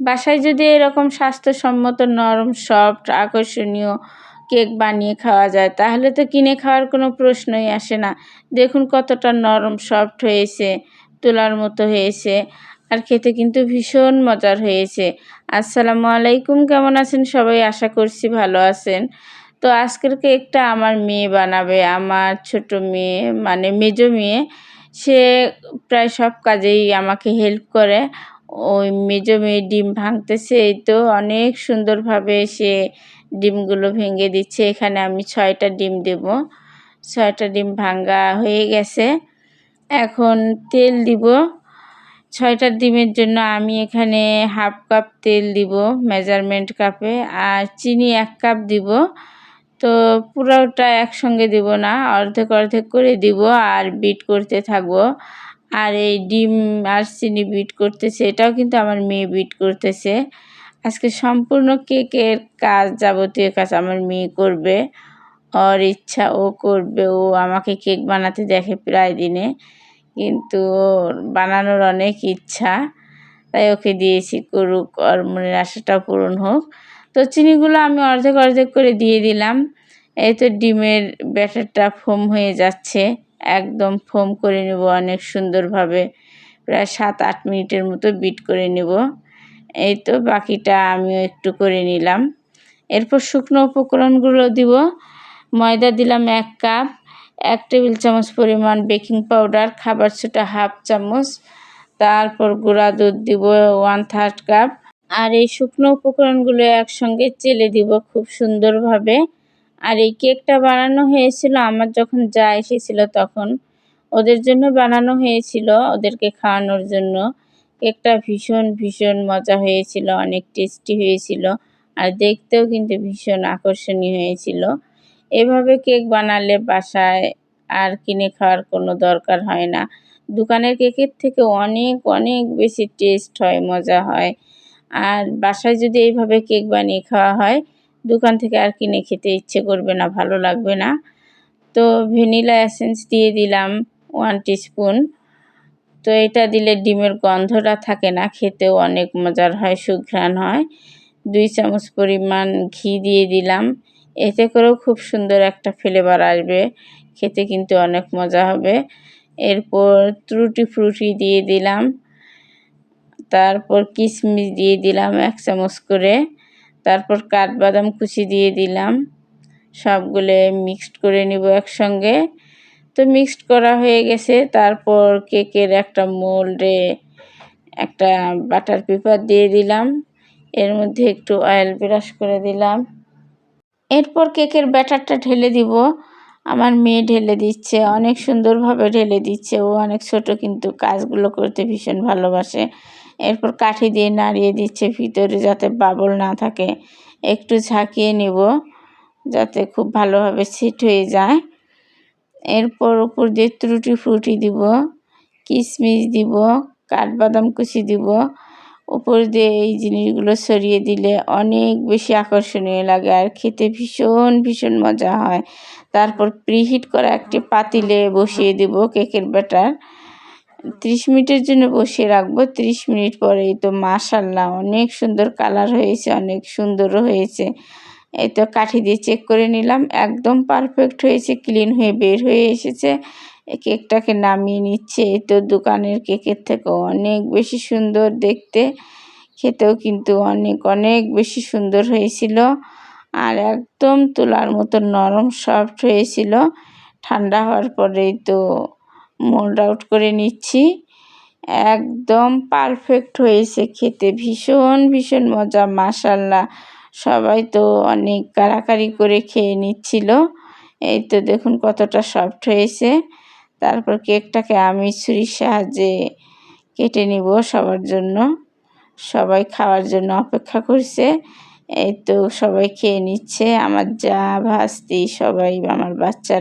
বাসায় যদি এরকম স্বাস্থ্যসম্মত, নরম, সফট, আকর্ষণীয় কেক বানিয়ে খাওয়া যায়, তাহলে তো কিনে খাওয়ার কোনো প্রশ্নই আসে না। দেখুন কতটা নরম, সফট হয়েছে, তোলার মতো হয়েছে, আর খেতে কিন্তু ভীষণ মজার হয়েছে। আসসালামু আলাইকুম, কেমন আছেন সবাই? আশা করছি ভালো আছেন। তো আজকের কেকটা আমার মেয়ে বানাবে, আমার ছোট মেয়ে মানে মেজো মেয়ে। সে প্রায় সব কাজেই আমাকে হেল্প করে। ওই মেজো মেয়ে ডিম ভাঙতেছে, এই তো অনেক সুন্দরভাবে সে ডিমগুলো ভেঙে দিচ্ছে। এখানে আমি ছয়টা ডিম দেব। ছয়টা ডিম ভাঙ্গা হয়ে গেছে। এখন তেল দিব। ছয়টা ডিমের জন্য আমি এখানে হাফ কাপ তেল দিব মেজারমেন্ট কাপে। আর চিনি এক কাপ দিব। তো পুরোটা একসঙ্গে দিব না, অর্ধেক অর্ধেক করে দিব আর বিট করতে থাকব। আর এই ডিম আর চিনি বিট করতেছে, এটাও কিন্তু আমার মেয়ে বিট করতেছে। আজকে সম্পূর্ণ কেকের কাজ, যাবতীয় কাজ আমার মেয়ে করবে। ওর ইচ্ছা, ও করবে। ও আমাকে কেক বানাতে দেখে প্রায় দিনে, কিন্তু ওর বানানোর অনেক ইচ্ছা। তাই ওকে দিয়েছি, করুক। ওর মনের আশাটাও পূরণ হোক। তো চিনিগুলো আমি অর্ধেক অর্ধেক করে দিয়ে দিলাম। এই তো ডিমের ব্যাটারটা ফোম হয়ে যাচ্ছে। একদম ফোম করে নেব অনেক সুন্দরভাবে। প্রায় সাত আট মিনিটের মতো বিট করে নেব। এই তো বাকিটা আমিও একটু করে নিলাম। এরপর শুকনো উপকরণগুলো দিব। ময়দা দিলাম এক কাপ, এক টেবিল চামচ পরিমাণ বেকিং পাউডার, খাবার ছোটা হাফ চামচ। তারপর গুঁড়া দুধ দিব ওয়ান থার্ড কাপ আর এই শুকনো উপকরণগুলো একসঙ্গে চেলে দিব খুব সুন্দরভাবে। আর এই কেকটা বানানো হয়েছিল, আমার যখন যা এসেছিল তখন ওদের জন্য বানানো হয়েছিল, ওদেরকে খাওয়ানোর জন্য। কেকটা ভীষণ ভীষণ মজা হয়েছিল, অনেক টেস্টি হয়েছিল আর দেখতেও কিন্তু ভীষণ আকর্ষণীয় হয়েছিল। এভাবে কেক বানালে বাসায় আর কিনে খাওয়ার কোনো দরকার হয় না। দোকানের কেকের থেকে অনেক অনেক বেশি টেস্ট হয়, মজা হয়। আর বাসায় যদি এইভাবে কেক বানিয়ে খাওয়া হয় দোকান থেকে আর কিনে খেতে ইচ্ছে করবে না, ভালো লাগবে না। তো ভ্যানিলা এসেন্স দিয়ে দিলাম ওয়ান স্পুন তো এটা দিলে ডিমের গন্ধটা থাকে না, খেতেও অনেক মজার হয়, সুঘ্রাণ হয়। দুই চামচ পরিমাণ ঘি দিয়ে দিলাম। এতে করেও খুব সুন্দর একটা ফ্লেভার আসবে, খেতে কিন্তু অনেক মজা হবে। এরপর ত্রুটি ফ্রুটি দিয়ে দিলাম। তারপর কিশমিশ দিয়ে দিলাম এক চামচ করে। তারপর কাঠবাদাম কুচি দিয়ে দিলাম। সবগুলো মিক্সড করে নিব একসঙ্গে। তো মিক্সড করা হয়ে গেছে। তারপর কেকের একটা মোল্ডে একটা বাটার পেপার দিয়ে দিলাম। এর মধ্যে একটু অয়েল ব্রাশ করে দিলাম। এরপর কেকের ব্যাটারটা ঢেলে দিব। আমার মেয়ে ঢেলে দিচ্ছে, অনেক সুন্দরভাবে ঢেলে দিচ্ছে। ও অনেক ছোট, কিন্তু কাজগুলো করতে ভীষণ ভালোবাসে। এরপর কাঠি দিয়ে নাড়িয়ে দিচ্ছে ভিতরে যাতে বাবল না থাকে। একটু ঝাঁকিয়ে নিব যাতে খুব ভালোভাবে সেট হয়ে যায়। এরপর উপর দিয়ে ত্রুটি ফ্রুটি দিব কিশমিশ দিব, কাঠবাদাম কুচি দিব। উপর দিয়ে এই জিনিসগুলো সরিয়ে দিলে অনেক বেশি আকর্ষণীয় লাগে আর খেতে ভীষণ ভীষণ মজা হয়। তারপর প্রিহিট করা একটি পাতিলে বসিয়ে দেব কেকের ব্যাটার ত্রিশ মিনিটের জন্য বসিয়ে রাখব। ত্রিশ মিনিট পরেই তো মাশাল্লাহ অনেক সুন্দর কালার হয়েছে, অনেক সুন্দরও হয়েছে। এই তো কাঠি দিয়ে চেক করে নিলাম, একদম পারফেক্ট হয়েছে ক্লিন হয়ে বের হয়ে এসেছে। কেকটাকে নামিয়ে নিচ্ছে, এই তো দোকানের কেকের থেকেও অনেক বেশি সুন্দর দেখতে। খেতেও কিন্তু অনেক অনেক বেশি সুন্দর হয়েছিল। আর একদম তোলার মতো নরম সফট হয়েছিল। ঠান্ডা হওয়ার পরেই তো মোল্ড আউট করে নিচ্ছি। একদম পারফেক্ট হয়েছে খেতে। ভীষণ ভীষণ মজা মাসাল্লাহ সবাই তো অনেক কারাকারি করে খেয়ে নিচ্ছিল। এই তো দেখুন কতটা সফট হয়েছে। তারপর কেকটাকে আমি ছুরির সাহায্যে কেটে নিব সবার জন্য। সবাই খাওয়ার জন্য অপেক্ষা করছে। এই তো সবাই খেয়ে নিচ্ছে। আমার যা ভাস্তি সবাই, আমার বাচ্চা